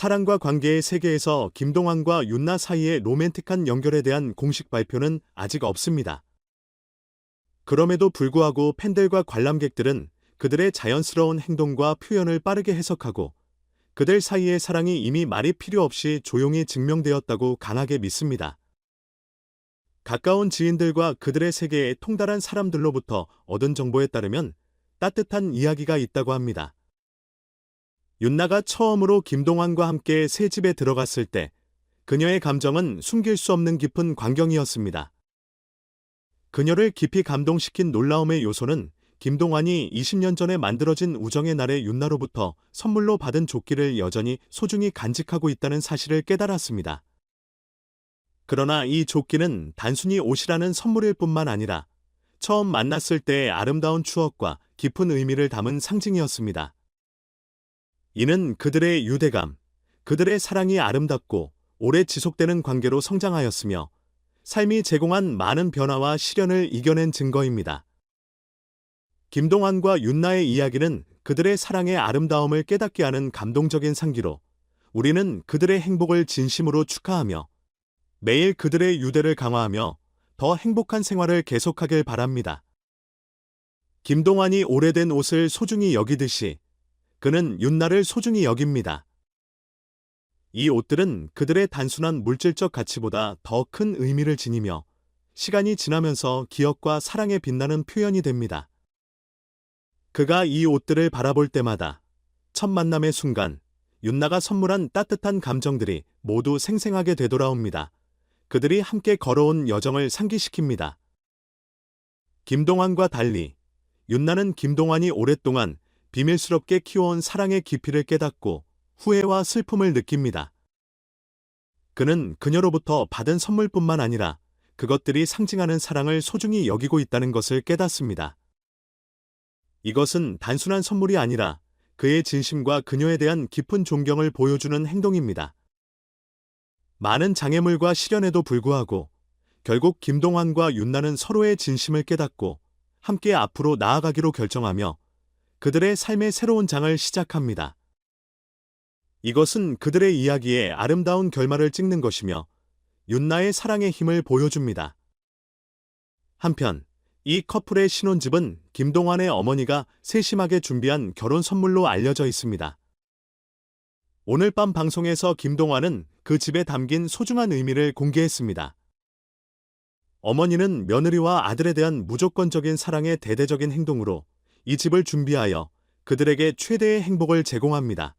사랑과 관계의 세계에서 김동완과 윤나 사이의 로맨틱한 연결에 대한 공식 발표는 아직 없습니다. 그럼에도 불구하고 팬들과 관람객들은 그들의 자연스러운 행동과 표현을 빠르게 해석하고 그들 사이의 사랑이 이미 말이 필요 없이 조용히 증명되었다고 강하게 믿습니다. 가까운 지인들과 그들의 세계에 통달한 사람들로부터 얻은 정보에 따르면 따뜻한 이야기가 있다고 합니다. 윤나가 처음으로 김동완과 함께 새 집에 들어갔을 때 그녀의 감정은 숨길 수 없는 깊은 광경이었습니다. 그녀를 깊이 감동시킨 놀라움의 요소는 김동완이 20년 전에 만들어진 우정의 날의 윤나로부터 선물로 받은 조끼를 여전히 소중히 간직하고 있다는 사실을 깨달았습니다. 그러나 이 조끼는 단순히 옷이라는 선물일 뿐만 아니라 처음 만났을 때의 아름다운 추억과 깊은 의미를 담은 상징이었습니다. 이는 그들의 유대감, 그들의 사랑이 아름답고 오래 지속되는 관계로 성장하였으며 삶이 제공한 많은 변화와 시련을 이겨낸 증거입니다. 김동완과 윤나의 이야기는 그들의 사랑의 아름다움을 깨닫게 하는 감동적인 상기로 우리는 그들의 행복을 진심으로 축하하며 매일 그들의 유대를 강화하며 더 행복한 생활을 계속하길 바랍니다. 김동완이 오래된 옷을 소중히 여기듯이 그는 윤나를 소중히 여깁니다. 이 옷들은 그들의 단순한 물질적 가치보다 더 큰 의미를 지니며 시간이 지나면서 기억과 사랑에 빛나는 표현이 됩니다. 그가 이 옷들을 바라볼 때마다 첫 만남의 순간 윤나가 선물한 따뜻한 감정들이 모두 생생하게 되돌아옵니다. 그들이 함께 걸어온 여정을 상기시킵니다. 김동완과 달리 윤나는 김동완이 오랫동안 비밀스럽게 키워온 사랑의 깊이를 깨닫고 후회와 슬픔을 느낍니다. 그는 그녀로부터 받은 선물뿐만 아니라 그것들이 상징하는 사랑을 소중히 여기고 있다는 것을 깨닫습니다. 이것은 단순한 선물이 아니라 그의 진심과 그녀에 대한 깊은 존경을 보여주는 행동입니다. 많은 장애물과 시련에도 불구하고 결국 김동완과 윤나는 서로의 진심을 깨닫고 함께 앞으로 나아가기로 결정하며 그들의 삶의 새로운 장을 시작합니다. 이것은 그들의 이야기에 아름다운 결말을 찍는 것이며 윤나의 사랑의 힘을 보여줍니다. 한편 이 커플의 신혼집은 김동완의 어머니가 세심하게 준비한 결혼 선물로 알려져 있습니다. 오늘 밤 방송에서 김동완은 그 집에 담긴 소중한 의미를 공개했습니다. 어머니는 며느리와 아들에 대한 무조건적인 사랑의 대대적인 행동으로 이 집을 준비하여 그들에게 최대의 행복을 제공합니다.